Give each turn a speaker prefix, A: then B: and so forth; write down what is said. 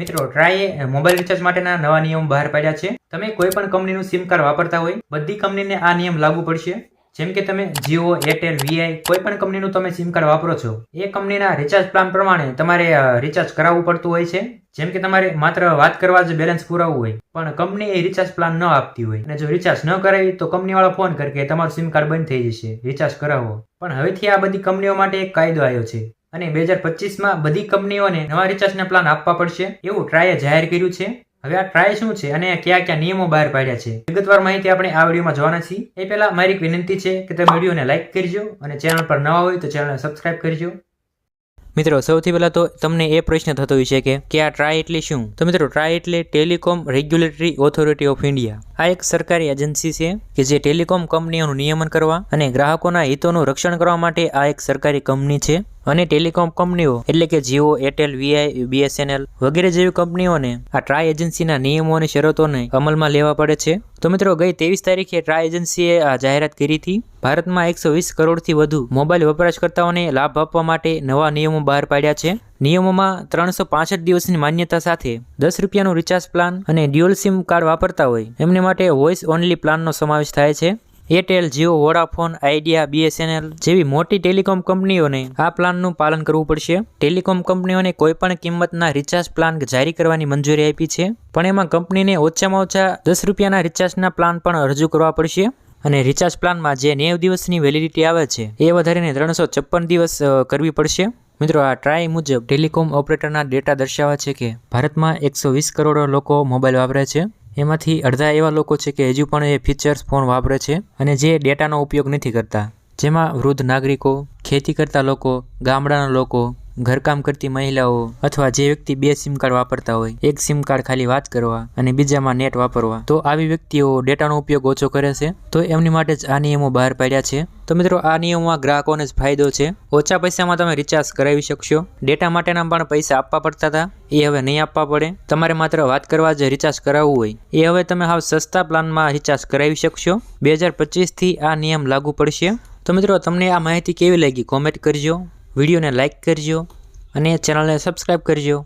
A: મિત્રો ટ્રાયે mobile recharge માટેના નવા નિયમ બહાર પાડ્યા છે. તમે કોઈ પણ કંપનીનું સિમ કાર્ડ વાપરતા હોય, બધી કંપનીને આ નિયમ લાગુ પડશે. જેમ કે તમે જીઓ એરટેલ વીઆઈ કોઈ પણ કંપનીનું તમે સિમ કાર્ડ વાપરો છો, એ કંપનીના રિચાર્જ પ્લાન પ્રમાણે તમારે રિચાર્જ કરાવવું પડતું હોય છે. જેમ કે તમારે માત્ર વાત કરવા જ બેલેન્સ પુરાવવું હોય, પણ કંપની એ રિચાર્જ પ્લાન ન આપતી હોય. અને જો રિચાર્જ ન કરાવી, તો કંપનીવાળા ફોન કરે કે તમારું સિમ કાર્ડ બંધ થઈ જશે. રિચાર્જ કરાવો. પણ હવેથી આ બધી કંપનીઓ માટે એક કાયદો આવ્યો છે. અને બે હજાર પચીસમાં બધી કંપનીઓને નવા રિચાર્જના પ્લાન આપવા પડશે. એવું ટ્રાયે જાહેર કર્યું છે. હવે આ ટ્રાય શું છે અને કયા કયા નિયમો બહાર પાડ્યા છે? વિગતવાર માહિતી આપણે આ વિડીયોમાં જોવાના છીએ. એ પહેલા મારી એક વિનંતી છે કે તમે વિડીયોને લાઇક કરજો અને ચેનલ પર નવા હોય તો ચેનલને સબસ્ક્રાઇબ કરજો. મિત્રો, સૌથી પહેલાં તો તમને એ પ્રશ્ન થતો હોય છે કે કે આ ટ્રાય એટલે શું? તો મિત્રો, ટ્રાય એટલે telecom regulatory authority of India. આ એક સરકારી એજન્સી છે કે જે ટેલિકોમ કંપનીઓનું નિયમન કરવા અને ગ્રાહકોના હિતોનું રક્ષણ કરવા માટે આ એક સરકારી કંપની છે. અને ટેલિકોમ કંપનીઓ, એટલે કે જીઓ, એરટેલ, વીઆઈ, બીએસએનએલ વગેરે જેવી કંપનીઓને આ ટ્રાય એજન્સીના નિયમો અને શરતોને અમલમાં લેવા પડે છે. તો મિત્રો, ગઈ ત્રેવીસ તારીખે ટ્રાય એજન્સીએ આ જાહેરાત કરી હતી. ભારતમાં એકસો વીસ કરોડથી વધુ મોબાઈલ વપરાશકર્તાઓને લાભ આપવા માટે નવા નિયમો બહાર પાડ્યા છે. નિયમોમાં ત્રણસો પાસઠ દિવસની માન્યતા સાથે દસ રૂપિયાનું રિચાર્જ પ્લાન અને ડ્યુઅલ સિમ કાર્ડ વાપરતા હોય, એમને માટે વોઇસ ઓનલી પ્લાનનો સમાવેશ થાય છે. Airtel, Jio, Vodafone, Idea, BSNL જેવી મોટી ટેલિકોમ કંપનીઓને આ પ્લાનનું પાલન કરવું પડશે. ટેલિકોમ કંપનીઓને કોઈપણ કિંમતના રિચાર્જ પ્લાન જારી કરવાની મંજૂરી આપી છે, પણ એમાં કંપનીને ઓછામાં ઓછા દસ રૂપિયાના રિચાર્જના પ્લાન પણ રજૂ કરવા પડશે. અને રિચાર્જ પ્લાનમાં જે નેવ દિવસની વેલિડિટી આવે છે, એ વધારીને ત્રણસો છપ્પન દિવસ કરવી પડશે. મિત્રો, આ ટ્રાય મુજબ ટેલિકોમ ઓપરેટરના ડેટા દર્શાવે છે કે ભારતમાં એકસો વીસ કરોડ લોકો મોબાઈલ વાપરે છે. એમાંથી અડધા એવા લોકો છે કે હજુ પણ એ ફીચર્સ ફોન વાપરે છે અને જે ડેટાનો ઉપયોગ નથી કરતા. જેમાં વૃદ્ધ નાગરિકો, ખેતી કરતા લોકો, ગામડાના લોકો ઘરકામ કરતી મહિલાઓ અથવા જે વ્યક્તિ બે સિમ કાર્ડ વાપરતા હોય, એક સિમ કાર્ડ ખાલી વાત કરવા અને બીજામાં નેટ વાપરવા. તો આવી વ્યક્તિઓ ડેટાનો ઉપયોગ ઓછો કરે છે? તો એમની માટે જ આ નિયમો બહાર પાડ્યા છે? તો મિત્રો, આ નિયમોમાં ગ્રાહકોને જ ફાયદો છે. ઓછા પૈસામાં તમે રિચાર્જ કરાવી શકશો. ડેટા માટેના પણ પૈસા આપવા પડતા હતા. એ હવે નહીં આપવા પડે. તમારે માત્ર વાત કરવા જ રિચાર્જ કરાવવું હોય. એ હવે તમે હાવ સસ્તા પ્લાનમાં રિચાર્જ કરાવી શકશો. બે હજાર પચીસથી આ નિયમ લાગુ પડશે. તો મિત્રો, તમને આ માહિતી કેવી લાગી? કોમેન્ટ કરજો. વિડીયોને લાઇક કરજો. અને ચેનલને સબસ્ક્રાઈબ કરજો.